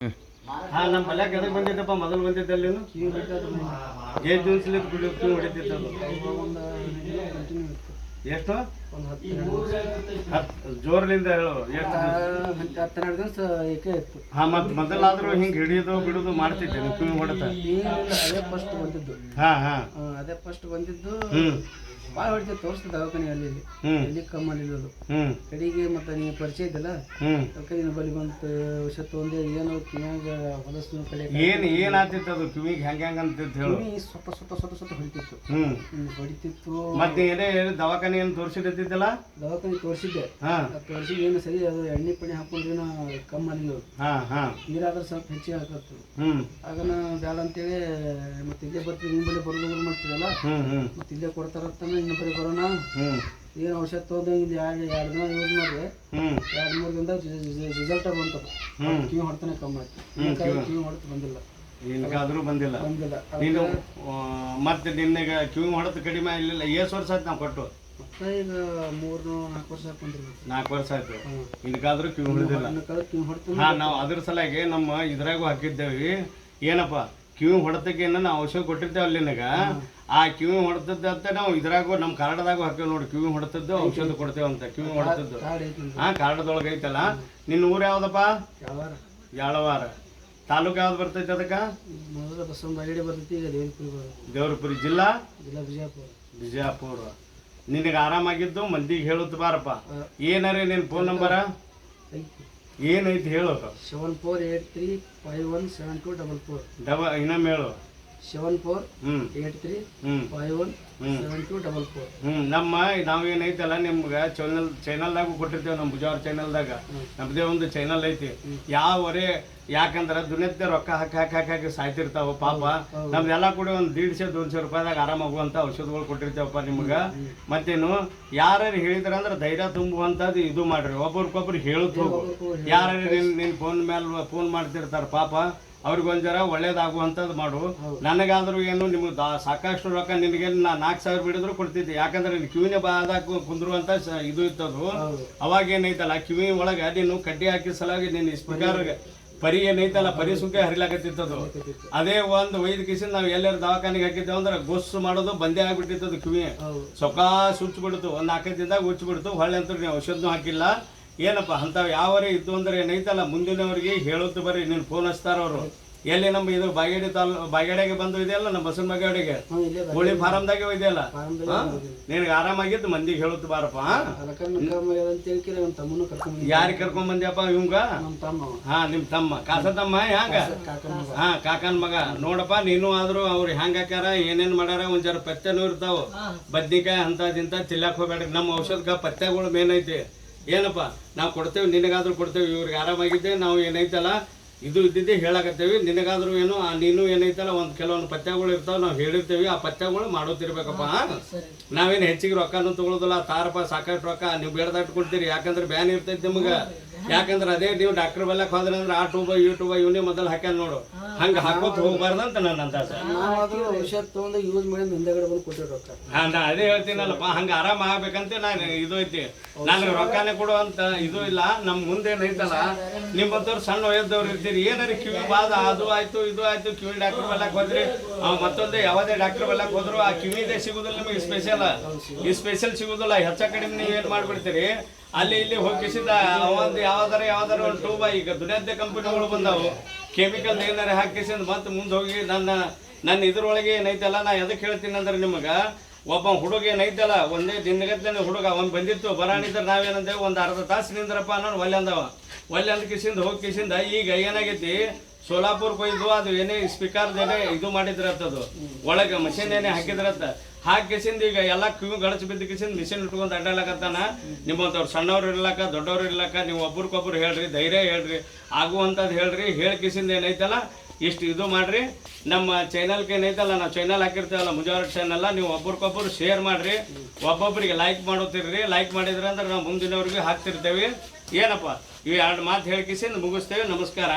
ಹಾ ನಮ್ಮ ಮಲ್ಯಾಕ ಎದಕ್ ಬಂದಿದ್ದಪ್ಪ ಮೊದಲು ಬಂದಿದ್ದಲ್ಲಿ ಕ್ಯೂ ಹೊಡಿತಿತ್ತದು ಎಷ್ಟು? ಹತ್ತು ಜೋರ್ಲಿಂದ ಹೇಳು ಎಷ್ಟು? ಹತ್ತೆರಡು ದಿವಸ ಏಕೆ ಇತ್ತು ಹಾ ಮತ್ ಮೊದಲಾದ್ರೂ ಹಿಂಗ್ ಹಿಡಿಯೋದು ಬಿಡುದು ಮಾಡ್ತಿದ್ದೆ ನೀವು ಹೊಡೆತ ಅದೇ ಫಸ್ಟ್ ಬಂದಿದ್ದು. ಹಾ ಹಾ. ಅದೇ ಫಸ್ಟ್ ಬಂದಿದ್ದು. ಭಾಳ ಹೊಡಿತು ತೋರಿಸ್ತು ದವಾಖಾನೆ ಅಲ್ಲಿ ಇಲ್ಲಿ ಹ್ಮ್. ಎಲ್ಲಿ ಹ್ಮ್. ಕಡೆಗೆ ಮತ್ತೆ ನೀವು ಪರಿಚಯ ಇದ್ದಲ್ಲ? ನಿನ್ನ ಬಳಿ ಬಂತು ಔಷಧ ತೊಗೊಂಡೆ ಏನು ಕಿವ್ಯಾಗ ಹೊಲಸು ಕಡೆ ಏನು ಏನಾಗ್ತಿತ್ತು ಅದು? ಕಿವಿಗೆ ಹೆಂಗೆ ಹೆಂಗೆ ಅಂತ ಹೇಳು. ಕಿವಿ ಸ್ವಲ್ಪ ಸ್ವಲ್ಪ ಸ್ವಲ್ಪ ಸ್ವತ ಹೊಡಿತಿತ್ತು. ಹೊಡಿತಿತ್ತು. ಮತ್ತೆ ಏನೇ ಹೇಳಿ ದವಾಖಾನೆ ಏನು ತೋರಿಸಿದ್ದಿದ್ದಲ್ಲ ದವಾಖಾನೆ ತೋರಿಸಿದ್ದೆ. ಹಾ. ತೋರಿಸಿ ಏನು ಸರಿ ಅದು ಎಣ್ಣೆ ಪಣ್ಣೆ ಹಾಕೊಂಡ್ರೆ ಕಮ್ಮಲ್ಲಿ ಹಾ ಹಾ. ನೀರಾದ್ರೆ ಸ್ವಲ್ಪ ಹೆಚ್ಚಿಗೆ ಹಾಕತ್ತು. ಆಗ ನಾ ಬ್ಯಾಡ ಅಂತೇಳಿ ಮತ್ತೆ ಇಲ್ಲೇ ಬರ್ತೀವಿ ನಿಮ್ಮ ಬಳಿ ಬರೋದು ಹ್ಮ್ ಮತ್ತೆ ಇಲ್ಲೇ ಕೊಡ್ತಾರಂತ ಇನ್ನ ಬರೀ ಬರೋಣ ಏನು ಔಷಧ ತೊಗೊಂಡು ಇಲ್ಲಿ ಎರಡು ಎರಡು ದಿನ ಯೂಸ್ ಮಾಡಿದೆ. ಎರಡು ಮೂರು ದಿನದ ರಿಸಲ್ಟ್ ಬಂತು. ಕಿವಿ ಹೊಡ್ತಾನೆ ಕಮ್ಮಿ ಆಯ್ತು. ಕಿವಿ- ಹೊಡೆದು ಹೊಡ್ತು ಬಂದಿಲ್ಲ. ನಿನ್ಗಾದ್ರೂ ಬಂದಿಲ್ಲ. ಬಂದಿಲ್ಲ. ನೀನು ಮತ್ತೆ ನಿನ್ನೆಗೆ ಕಿವಿ ಹೊಡೆದು ಕಡಿಮೆ ಆಗಲಿಲ್ಲ. ಎಷ್ಟು ವರ್ಷ ಆಯ್ತು ನಾವು ಕೊಟ್ಟು. ಈಗ ಮೂರು ನಾಲ್ಕು ವರ್ಷ ಹಾಕೊಂಡಿರ್ಬೇಕು ನಾಲ್ಕು ವರ್ಷ ಆಯ್ತು. ನಿನಗಾದ್ರೂ ಕಿವಿ ಹೊಡೆದಿಲ್ಲ. ಹಾಂ ನಾವು ಅದ್ರ ಸಲಾಗಿ ನಮ್ಮ ಇದ್ರಾಗೂ ಹಾಕಿದ್ದೇವೆ. ಏನಪ್ಪ? ಕಿವಿ ಹೊಡೆತಕ್ಕೆ ನಾವು ಔಷಧ ಕೊಟ್ಟಿರ್ತೇವೆ ಅಲ್ಲಿ ನಿನಗ ಆ ಕಿವಿ ಹೊಡೆತದ್ದು ಅಂತ ನಾವು ಇದ್ರಾಗೂ ನಮ್ಮ ಕನ್ನಡದಾಗೂ ಹಾಕಿವಿ ನೋಡಿ ಕಿವಿ ಹೊಡೆತದ್ದು ಔಷಧ ಕೊಡ್ತೇವೆ ಅಂತ ಕಿವಿ ಹೊಡೆತದ್ದು. ಹಾಂ ಕನ್ನಡದೊಳಗೆ ಐತಲ್ಲ. ನಿನ್ನ ಊರು ಯಾವ್ದಪ್ಪ? ಯಾಳವಾರ. ತಾಲೂಕು ಯಾವ್ದು ಬರ್ತೈತೆ ಅದಕ್ಕೆ? ದೇವರಪುರಿ ಜಿಲ್ಲಾ? ಜಿಲ್ಲಾ ಬಿಜಾಪುರ. ಬಿಜಾಪುರ. ನಿನಗೆ ಆರಾಮಾಗಿದ್ದು ಮಂದಿಗೆ ಹೇಳುತ್ತ ಬಾರಪ್ಪ. ಏನಾರೇ ನಿನ್ನ ಫೋನ್ ನಂಬರ ಏನೈತಿ ಹೇಳು. Seven four eight three five one seven two double four ಡಬ ಇನ್ನೊಮ್ಮೆ ಹೇಳು. Seven four eight three five one. Seven two double four hmm. ನಮ್ಮ ನಾವೇನೈತಲ್ಲ ನಿಮ್ಗೆ ಚಾನಲ್ ಚಾನಲ್ದಾಗೂ ಕೊಟ್ಟಿರ್ತೇವೆ ನಮ್ಮ ಬುಜಾರ್ ಚಾನಲ್ದಾಗ ನಮ್ಮದೇ ಒಂದು ಚಾನಲ್ ಐತಿ. ಯಾವರೆ ಯಾಕಂದ್ರೆ ಯಾಕಂದ್ರ ದುನಿಯತ್ತೆ ರೊಕ್ಕ ಹಾಕಿ ಹಾಕಿ ಹಾಕಿ ಹಾಕಿ ಸಾಯ್ತಿರ್ತಾವ ಪಾಪ. ನಮ್ದೆಲ್ಲ ಕೂಡ ಒಂದು ದೀಡ್ಸೆ ದೊನ್ಸೆ ರೂಪಾಯಿದಾಗ ಆರಾಮಾಗುವಂಥ ಔಷಧಗಳು ಕೊಟ್ಟಿರ್ತೇವಪ್ಪ ನಿಮ್ಗೆ. ಮತ್ತೇನು ಯಾರು ಹೇಳಿದ್ರ ಅಂದ್ರೆ ಧೈರ್ಯ ತುಂಬುವಂಥದ್ದು ಇದು ಮಾಡ್ರಿ. ಒಬ್ಬರಿಗೊಬ್ರು ಹೇಳುತ್ತ ಹೋಗು. ಯಾರು ನಿನ್ ನಿನ್ ಫೋನ್ ಮೇಲೆ ಫೋನ್ ಮಾಡ್ತಿರ್ತಾರ ಪಾಪ. ಅವ್ರಿಗೊಂದ್ ಜರ ಒಳ್ಳೇದಾಗುವಂಥದ್ದು ಮಾಡು. ನನಗಾದ್ರೂ ಏನು ನಿಮ್ಗೆ ದಾ ಸಾಕಷ್ಟು ರೊಕ್ಕ ನಿನಗೆ ನಾ ನಾಲ್ಕು ಸಾವಿರ ಬಿಡಿದ್ರು ಕೊಡ್ತಿದ್ದೆ. ಯಾಕಂದ್ರೆ ನೀನು ಕಿವಿನ ಬಾದಾಗ ಕುಂದ್ರುವಂತ ಇದು ಇತ್ತದು. ಅವಾಗ ಏನೈತಲ್ಲ ಕಿವಿ ಒಳಗೆ ನೀನು ಕಡ್ಡಿ ಹಾಕಿ ಸಲಾಗಿ ನಿನ್ನ ಸ್ಪೀಕರ್ ಪರಿ ಏನೈತಲ್ಲ ಪರಿ ಸುಖ ಹರಿಲಾಕತ್ತಿತ್ತದು. ಅದೇ ಒಂದು ಒಯ್ದು ಕಿಸಿಂದ ನಾವು ಎಲ್ಲರ ದವಾಖಾನೆಗೆ ಹಾಕಿದ್ದೇವೆ ಅಂದ್ರೆ ಗೊಸ್ಸು ಮಾಡೋದು ಬಂದೇ ಆಗ್ಬಿಟ್ಟಿತ್ತದು ಕಿವಿ ಸೊಕಾಸ್ ಸೊಕಾ ಸುಚ್ಚಿಬಿಡ್ತು ಒಂದು ನಾಲ್ಕೈದು ದಿನದಾಗ ಉಚ್ಚಿಬಿಡ್ತು. ಹೊಳ್ಳೆ ಅಂತ ನೀವು ಔಷಧನೂ ಹಾಕಿಲ್ಲ. ಏನಪ್ಪ ಅಂಥವು ಯಾವರೇ ಇದ್ದು ಅಂದ್ರೆ ಏನೈತಲ್ಲ ಮುಂದಿನವರಿಗೆ ಹೇಳುತ್ತೆ ಬರ್ರಿ ನೀನು ಫೋನ್ ಹಚ್ತಾರ ಅವರು. ಎಲ್ಲಿ ನಮ್ಮ ಇದು ಬಾಗೇಡಿ ತಾಲ್ ಬಾಗೇಡಿಗೆ ಬಂದು ಇದೆಯಲ್ಲ ನಮ್ಮ ಬಸವನ ಬಾಗೇಡಿಗೆ? ಕೋಳಿ ಫಾರಮ್ದಾಗೆ ಇದೆಯಲ್ಲ ನಿನಗೆ ಆರಾಮಾಗಿದ್ದು ಮಂದಿಗೆ ಹೇಳುತ್ತೆ ಬಾರಪ್ಪ ಯಾರು ಅಂತ ಕರ್ಕೊಂಡ್ ಯಾರಿಗೆ ಕರ್ಕೊಂಡ್ ಬಂದ್ಯಪ್ಪ ಇವಂಗ? ನಮ್ಮ ತಮ್ಮ. ಹಾ ನಿಮ್ ತಮ್ಮ. ಕಾಸ ತಮ್ಮ ಹ್ಯಾಂಗ? ಹಾ ಕಾಕನ್ ಮಗ. ನೋಡಪ್ಪ ನೀನು ಆದ್ರೂ ಅವ್ರು ಹ್ಯಾಂಗ ಹಾಕ್ಯಾರ ಏನೇನ್ ಮಾಡ್ಯಾರ ಒಂದ್ ಜರ ಪತ್ತೆನೂ ಇರ್ತಾವ. ಬದ್ನಿಕಾಯಿ ಅಂತದಿಂತ ತಿಲ್ಲಾಕ್ ಹೋಗ್ಬೇಡ್ರಿ. ನಮ್ಮ ಔಷಧಕ್ಕೆ ಪತ್ತೆಗಳು ಮೇನ್ ಐತಿ. ಏನಪ್ಪ ನಾವು ಕೊಡ್ತೇವೆ ನಿನಗಾದ್ರೂ ಕೊಡ್ತೇವೆ ಇವ್ರಿಗೆ ಆರಾಮಾಗಿದ್ದೆ ನಾವು ಏನೈತಲ್ಲ ಇದು ಇದ್ದಿದ್ದೆ ಹೇಳಕತ್ತೇವಿ ನಿನಗಾದರೂ ಏನು ಆ ನೀನು ಏನೈತಲ್ಲ ಒಂದು ಕೆಲವೊಂದು ಪಥ್ಯಗಳು ಇರ್ತಾವೆ ನಾವು ಹೇಳಿರ್ತೇವೆ ಆ ಪಥ್ಯಗಳು ಮಾಡೋತಿರ್ಬೇಕಪ್ಪ. ನಾವೇನು ಹೆಚ್ಚಿಗೆ ರೊಕ್ಕನೂ ತೊಗೊಳೋದಿಲ್ಲ ತಾರಪ್ಪ ಸಾಕಷ್ಟು ರೊಕ್ಕ ನೀವು ಬೇಡದಾಟ್ಕೊಳ್ತೀರಿ ಕೊಡ್ತೀರಿ ಯಾಕಂದ್ರೆ ಬ್ಯಾನ್ ಇರ್ತೈತೆ ನಿಮ್ಗೆ. ಯಾಕಂದ್ರೆ ಅದೇ ನೀವು ಡಾಕ್ಟರ್ ಬಲ್ಲಕ್ ಹೋದ್ರೆ ಅಂದ್ರೆ ಆ ಟೂಬ ಈ ಟೂಬ ಇವನೇ ಮೊದಲು ಹಾಕ್ಯಾನ ನೋಡು. ಹಂಗ ಹಾಕೋತ್ ಹೋಗ್ಬಾರ್ದಂತ ನನ್ನ ಅಂದಾಸ ನಾವಾದ್ರೂ ಔಷಧ ತೊಗೊಂಡು ಯೂಸ್ ಮಾಡಿ ಹಿಂದೆಗಡೆ ಬಂದು ಕೊಟ್ಟಿರೋ ರೊಕ್ಕ ಹಾ, ನಾ ಅದೇ ಹೇಳ್ತೀನಲ್ಲಪ್ಪ ಹಂಗ ಆರಾಮ ಆಗ್ಬೇಕಂತ ನಾನು ಇದು ಐತಿ. ನನಗೆ ರೊಕ್ಕನೇ ಕೊಡುವಂತ ಇದು ಇಲ್ಲ ನಮ್ ಮುಂದೆ ಐತಲ್ಲ ನಿಮ್ಮಂತವ್ರು ಸಣ್ಣ ವಯಸ್ದವ್ರು ಇರ್ತೀರಿ ಏನಾರ ಕಿವಿ ಬಾದ ಅದು ಆಯ್ತು ಇದು ಆಯ್ತು ಕಿವಿ ಡಾಕ್ಟರ್ ಬಲ್ಲಕ್ ಹೋದ್ರಿ ಮತ್ತೊಂದು ಯಾವುದೇ ಡಾಕ್ಟರ್ ಬಲ್ಲಕ್ ಹೋದ್ರು ಆ ಕಿವಿದೇ ಸಿಗುದಿಲ್ಲ ನಿಮಗೆ ಸ್ಪೆಷಲ್ ಈ ಸ್ಪೆಷಲ್ ಸಿಗುದಿಲ್ಲ ಹೆಚ್ಚ ಕಡಿಮೆ ನೀವು ಏನ್ ಮಾಡ್ಬಿಡ್ತೀರಿ ಅಲ್ಲಿ ಇಲ್ಲಿ ಹೋಗಿಸಿದ ಒಂದು ಯಾವ್ದಾರ ಯಾವ್ದಾರ ಒಂದು ಟೂಬ ಈಗ ದುನಿಯಾದ ಕಂಪನಿಗಳು ಬಂದಾವು. ಕೆಮಿಕಲ್ ಏನಾರ ಹಾಕಿಸಿಂದ ಮತ್ತೆ ಮುಂದೆ ಹೋಗಿ ನನ್ನ ನನ್ನ ಇದ್ರೊಳಗೆ ಏನೈತಲ್ಲ, ನಾ ಎದಕ್ಕೆ ಹೇಳ್ತೀನಿ ಅಂದ್ರೆ ನಿಮಗೆ, ಒಬ್ಬ ಹುಡುಗ ಏನೈತಲ್ಲ, ಒಂದೇ ದಿನಗತ್ಲೆ ಹುಡುಗ, ಅವ್ನು ಬಂದಿತ್ತು, ಬರಾಣಿದ್ರೆ ನಾವೇನಂದೇವು, ಒಂದು ಅರ್ಧ ತಾಸು ನಿಂದ್ರಪ್ಪ ಅನ್ನೋ ಒಲ್ಲೆ ಅಂದವ ಒಲ್ಲೆ ಅಂದ ಕಿಸಿಂದ ಹೋಗಿ ಕಿಸಿಂದ ಈಗ ಏನಾಗೈತಿ ಸೋಲಾಪುರ್ ಕೊಯ್ದು ಅದು ಏನೇ ಸ್ಪೀಕರ್ ಏನೇ ಇದು ಮಾಡಿದ್ರತ್ತದು ಒಳಗೆ ಮಷಿನ್ ಏನೇ ಹಾಕಿದ್ರತ್ತ ಹಾಕಿಸಿಂದ ಈಗ ಎಲ್ಲ ಕ್ಯೂ ಗಡಚ್ ಬಿದ್ದ ಕಿಸಿಂದ ಮಿಷಿನ್ ಇಟ್ಕೊಂಡು ಅಡ್ಡಾಡಕತ್ತಾನ ನಿಮ್ಮಂಥವ್ರು ಸಣ್ಣವ್ರು ಇರ್ಲಕ್ಕ, ದೊಡ್ಡವ್ರು ಇರ್ಲಕ್ಕ, ನೀವು ಒಬ್ರಿಗೊಬ್ರು ಹೇಳ್ರಿ, ಧೈರ್ಯ ಹೇಳ್ರಿ, ಆಗುವಂಥದ್ದು ಹೇಳ್ರಿ, ಹೇಳಿ ಕಿಸಿಂದ ಏನೈತಲ್ಲ, ಇಷ್ಟು ಇದು ಮಾಡ್ರಿ. ನಮ್ಮ ಚೈನಲ್ಗೆ ಏನೈತಲ್ಲ, ನಾವು ಚೈನಲ್ ಹಾಕಿರ್ತೇವಲ್ಲ, ಮುಜಾವರ್ ಚಾನಲ್ಲ ನೀವು ಒಬ್ರಿಗೊಬ್ರು ಶೇರ್ ಮಾಡ್ರಿ. ಒಬ್ಬೊಬ್ಬರಿಗೆ ಲೈಕ್ ಮಾಡೋತಿರ್ರಿ. ಲೈಕ್ ಮಾಡಿದ್ರೆ ಅಂದ್ರೆ ನಾವು ಮುಂದಿನವ್ರಿಗೆ ಹಾಕ್ತಿರ್ತೇವೆ. ಏನಪ್ಪ? ಇವು ಎರಡು ಮಾತು ಹೇಳ್ಕಿಸಿಂದ ಮುಗಿಸ್ತೇವೆ. ನಮಸ್ಕಾರ